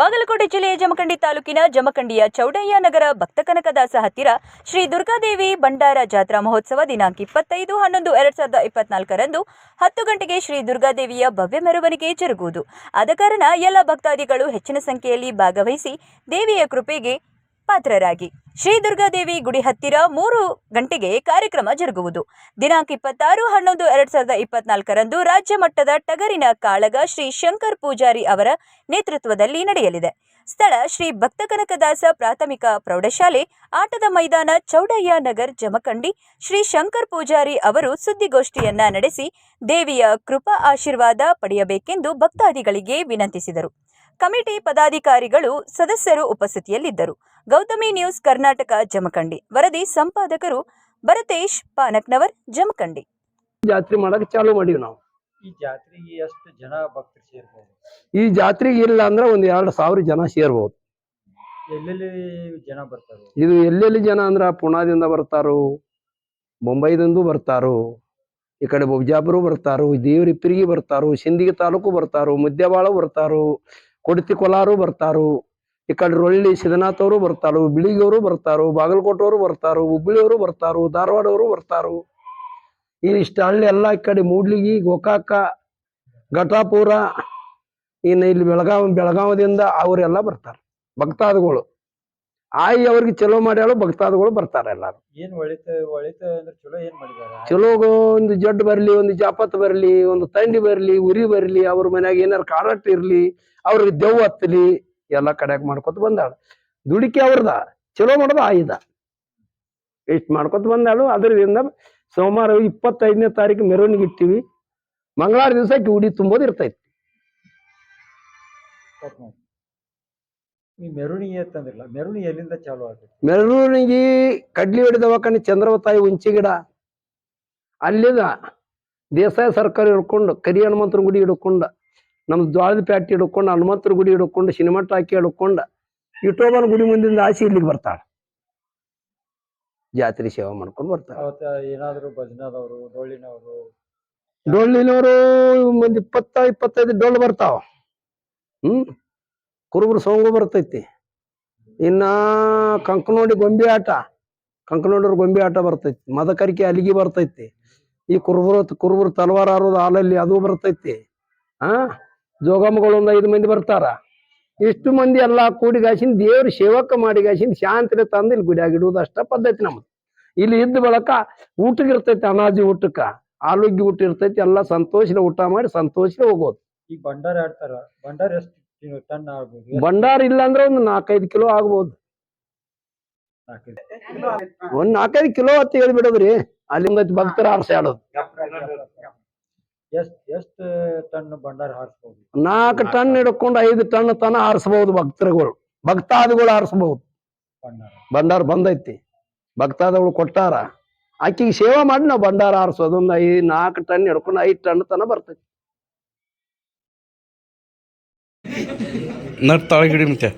ಬಾಗಲಕೋಟೆ ಜಿಲ್ಲೆಯ ಜಮಖಂಡಿ ತಾಲೂಕಿನ ಜಮಖಂಡಿಯ ಚೌಡಯ್ಯ ನಗರ ಭಕ್ತಕನಕದಾಸ ಹತ್ತಿರ ಶ್ರೀ ದುರ್ಗಾದೇವಿ ಭಂಡಾರ ಜಾತ್ರಾ ಮಹೋತ್ಸವ ದಿನಾಂಕ ಇಪ್ಪತ್ತೈದು, ಹನ್ನೊಂದು, ಎರಡ್ ಸಾವಿರದ ಇಪ್ಪತ್ನಾಲ್ಕರಂದು ಹತ್ತು ಗಂಟೆಗೆ ಶ್ರೀ ದುರ್ಗಾದೇವಿಯ ಭವ್ಯ ಮೆರವಣಿಗೆ ಜರುಗುವುದು. ಆದ ಕಾರಣ ಎಲ್ಲ ಭಕ್ತಾದಿಗಳು ಹೆಚ್ಚಿನ ಸಂಖ್ಯೆಯಲ್ಲಿ ಭಾಗವಹಿಸಿ ದೇವಿಯ ಕೃಪೆಗೆ ಪಾತ್ರರಾಗಿ. ಶ್ರೀ ದುರ್ಗಾದೇವಿ ಗುಡಿ ಹತ್ತಿರ ಮೂರು ಗಂಟೆಗೆ ಕಾರ್ಯಕ್ರಮ ಜರುಗುವುದು. ದಿನಾಂಕ ಇಪ್ಪತ್ತಾರು, ಹನ್ನೊಂದು, ಎರಡ್ ಸಾವಿರದ ಇಪ್ಪತ್ನಾಲ್ಕರಂದು ರಾಜ್ಯ ಮಟ್ಟದ ಟಗರಿನ ಕಾಳಗ ಶ್ರೀ ಶಂಕರ್ ಪೂಜಾರಿ ಅವರ ನೇತೃತ್ವದಲ್ಲಿ ನಡೆಯಲಿದೆ. ಸ್ಥಳ ಶ್ರೀ ಭಕ್ತಕನಕದಾಸ ಪ್ರಾಥಮಿಕ ಪ್ರೌಢಶಾಲೆ, ಆಟದ ಮೈದಾನ ಚೌಡಯ್ಯ ನಗರ್ ಜಮಖಂಡಿ ಶ್ರೀ ಶಂಕರ್ ಪೂಜಾರಿ ಅವರು ಸುದ್ದಿಗೋಷ್ಠಿಯನ್ನ ನಡೆಸಿ ದೇವಿಯ ಕೃಪಾ ಆಶೀರ್ವಾದ ಪಡೆಯಬೇಕೆಂದು ಭಕ್ತಾದಿಗಳಿಗೆ ವಿನಂತಿಸಿದರು. ಕಮಿಟಿ ಪದಾಧಿಕಾರಿಗಳು ಸದಸ್ಯರು ಉಪಸ್ಥಿತಿಯಲ್ಲಿದ್ದರು. ಗೌತಮಿ ನ್ಯೂಸ್ ಕರ್ನಾಟಕ ಜಮಖಂಡಿ. ವರದಿ ಸಂಪಾದಕರು ಭರತೇಶ್ ಪಾನಕ್ನವರ್ ಜಮಖಂಡಿ. ಜಾತ್ರೆ ಮಾಡಕ್ ಚಾಲು ಮಾಡೀವಿ ನಾವು. ಈ ಜಾತ್ರೆಗೆ ಎಷ್ಟು ಜನ ಭಕ್ತರು ಸೇರ್ಬೋದು? ಈ ಜಾತ್ರೆಗೆ ಇಲ್ಲ ಅಂದ್ರೆ ಒಂದ್ ಎರಡ್ ಸಾವಿರ ಜನ ಸೇರ್ಬೋದು. ಎಲ್ಲೆಲ್ಲಿ ಜನ ಬರ್ತಾರೆ? ಇದು ಎಲ್ಲೆಲ್ಲಿ ಜನ ಅಂದ್ರ ಪುಣಾದಿಂದ ಬರ್ತಾರು ಮುಂಬೈದಿಂದ ಬರ್ತಾರು ಈ ಕಡೆ ಬಿಜಾಪುರ ಬರ್ತಾರು ದೇವರಿಪ್ಪಿರಿಗೆ ಬರ್ತಾರು ಸಿಂದಿಗೆ ತಾಲೂಕು ಬರ್ತಾರು ಮುದ್ದೆಬಾಳು ಬರ್ತಾರು ಕೊಡತಿ ಕೊಲಾರು ಬರ್ತಾರು. ಈ ಕಡೆ ರೊಳ್ಳಿ ಸಿದ್ದನಾಥ್ ಅವರು ಬರ್ತಾರು ಬಿಳಿಗವರು ಬರ್ತಾರು ಬಾಗಲಕೋಟೆಯವರು ಬರ್ತಾರು ಹುಬ್ಬಳ್ಳಿಯವರು ಬರ್ತಾರು ಧಾರವಾಡವರು ಬರ್ತಾರು. ಇಷ್ಟ ಹಳ್ಳಿ ಎಲ್ಲ ಈ ಕಡೆ ಮೂಡ್ಲಿಗಿ ಗೋಕಾಕ ಘಟಾಪುರ ಇನ್ನು ಇಲ್ಲಿ ಬೆಳಗಾವ್ ಬೆಳಗಾವದಿಂದ ಅವರೆಲ್ಲ ಬರ್ತಾರೆ ಭಕ್ತಾದಿಗಳು. ಆಯಿ ಅವ್ರಿಗೆ ಚಲೋ ಮಾಡ್ಯಾಳು ಭಕ್ತಾದಿಗಳು ಬರ್ತಾರೆ ಎಲ್ಲಾರು. ಏನ್ ಒಳಿತ ಒಳಿತ ಅಂದ್ರೆ ಚಲೋ ಏನ್ ಮಾಡಿದಾರ? ಚಲೋ ಒಂದು ಜಡ್ ಬರ್ಲಿ ಒಂದು ಜಾಪತ್ ಬರ್ಲಿ ಒಂದು ತಂಡಿ ಬರ್ಲಿ ಉರಿ ಬರ್ಲಿ ಅವ್ರ ಮನ್ಯಾಗ ಏನಾರ ಕಾರಟ್ ಇರ್ಲಿ ಅವ್ರಿಗೆ ದೆವ್ವ ಹತ್ತಲಿ ಎಲ್ಲ ಕಡೆಯಾಗ ಮಾಡ್ಕೊತ ಬಂದಾಳ. ದುಡಿಕೆ ಅವ್ರದ ಚಲೋ ಮಾಡೋದು ಆಯ್ದ. ಇಷ್ಟು ಮಾಡ್ಕೊತ ಬಂದಾಳು. ಅದರಿಂದ ಸೋಮವಾರ ಇಪ್ಪತ್ತೈದನೇ ತಾರೀಕು ಮೆರವಣಿಗೆ ಇಟ್ಟಿವಿ. ಮಂಗಳವಾರ ದಿವಸಕ್ಕೆ ಉಡಿ ತುಂಬೋದು ಇರ್ತೈತಿ. ಮೆರವಣಿಗೆ ಅಂತಂದ್ರಲ್ಲ ಮೆರವಣಿಗೆ ಎಲ್ಲಿಂದ ಚಾಲು ಆಗುತ್ತೆ? ಮೆರವಣಿಗೆ ಕಡ್ಲಿ ಚಂದ್ರವತಾಯಿ ಉಂಚಿ ಗಿಡ. ಅಲ್ಲಿದ ದೇಸಾಯ ಸರ್ಕಾರ ಹಿಡ್ಕೊಂಡು ಕರಿ ಹನುಮಂತನ ಗುಡಿ ಹಿಡ್ಕೊಂಡು ನಮ್ಮ ದ್ವಾಳದ ಪ್ಯಾಟಿ ಹಿಡ್ಕೊಂಡು ಹನುಮಂತರ ಗುಡಿ ಹಿಡ್ಕೊಂಡು ಸಿನಿಮಾ ಟಾಕಿ ಹಿಡ್ಕೊಂಡು ಇಟೋಬನ ಗುಡಿ ಮುಂದಿಂದ ಆಸೆ ಇಲ್ಲಿಗೆ ಬರ್ತಾಳೆ. ಜಾತ್ರೆ ಸೇವೆ ಮಾಡ್ಕೊಂಡು ಬರ್ತಾಳೆ. ಏನಾದ್ರು ಭಜನದವರು ಡೊಳ್ಳಿನವರು? ಡೊಳ್ಳಿನವರು ಒಂದು ಇಪ್ಪತ್ತ ಇಪ್ಪತ್ತೈದು ಡೊಳ್ಳು ಬರ್ತಾವ. ಹ್ಮ್? ಕುರುಬರು ಸೋಂಗು ಬರ್ತೈತಿ. ಇನ್ನ ಕಂಕನೋಡಿ ಗೊಂಬೆ ಆಟ ಕಂಕನೋಡಿಯವ್ರ ಗೊಂಬೆ ಆಟ ಬರ್ತೈತಿ. ಮದಕರಿಕೆ ಅಲಿಗಿ ಬರ್ತೈತಿ. ಈ ಕುರುಬರು ಕುರುಬರು ತಲವಾರ ಆರೋದು ಹಾಲಲ್ಲಿ ಅದು ಬರ್ತೈತಿ. ಆ? ಜೋಗಮ್ಮಗಳು ಒಂದು ಐದು ಮಂದಿ ಬರ್ತಾರ. ಇಷ್ಟು ಮಂದಿ ಎಲ್ಲಾ ಕೂಡಿಗಾಸಿನ ದೇವ್ರ ಸೇವಕ ಮಾಡಿಗಾಸಿನ ಶಾಂತಿನ ತಂದು ಇಲ್ಲಿ ಗುಡಿಯಾಗ ಇಡುವುದು ಅಷ್ಟ ಪದ್ಧತಿ ನಮ್ದು. ಇಲ್ಲಿ ಇದ್ದ ಬಳಕ ಊಟಕ್ಕೆ ಇರ್ತೈತಿ ಅನಾಜಿ ಊಟಕ್ಕ ಆರೋಗ್ಯ ಊಟ ಇರ್ತೈತಿ ಎಲ್ಲ ಸಂತೋಷದ ಊಟ ಮಾಡಿ ಸಂತೋಷದ ಹೋಗೋದು. ಈಗ ಭಂಡಾರ ಆಡ್ತಾರ ಭಂಡಾರ ಎಷ್ಟು ಟನ್ ಆಗ್ಬೋದು? ಭಂಡಾರ ಇಲ್ಲ ಅಂದ್ರೆ ಒಂದು ನಾಲ್ಕೈದು ಕಿಲೋ ಆಗ್ಬೋದು. ಒಂದ್ ನಾಲ್ಕೈದು ಕಿಲೋ ಹತ್ತಿ ಹೇಳಿ ಬಿಡೋದ್ರಿ ಅಲ್ಲಿಂದ ಭಕ್ತರ ಆರ್ಸಿ ಆಡೋದು. ಎಷ್ಟ್ ಎಷ್ಟ್ ಟನ್ ಭಂಡಾರ ಹಾರಿಸ್ಬೋದು? ನಾಲ್ಕು ಟನ್ ಹಿಡ್ಕೊಂಡು ಐದು ಟನ್ ತನ ಆರಿಸಬಹುದು ಭಕ್ತರುಗಳು. ಭಕ್ತಾದಿಗಳು ಆರಿಸಬಹುದು ಭಂಡಾರ. ಭಂಡಾರ ಬಂದೈತಿ. ಭಕ್ತಾದಿಗಳು ಕೊಟ್ಟಾರ. ಆಕಿಗೆ ಸೇವಾ ಮಾಡಿ ನಾವು ಭಂಡಾರ ಆರಿಸೋದು ಒಂದು ಐದು ನಾಲ್ಕು ಟನ್ ಹಿಡ್ಕೊಂಡು ಐದು ಟನ್ ತನ ಬರ್ತೈತಿ. ನಟ್ ತಾಳಗಿಡಿ ಮತ್ತೆ.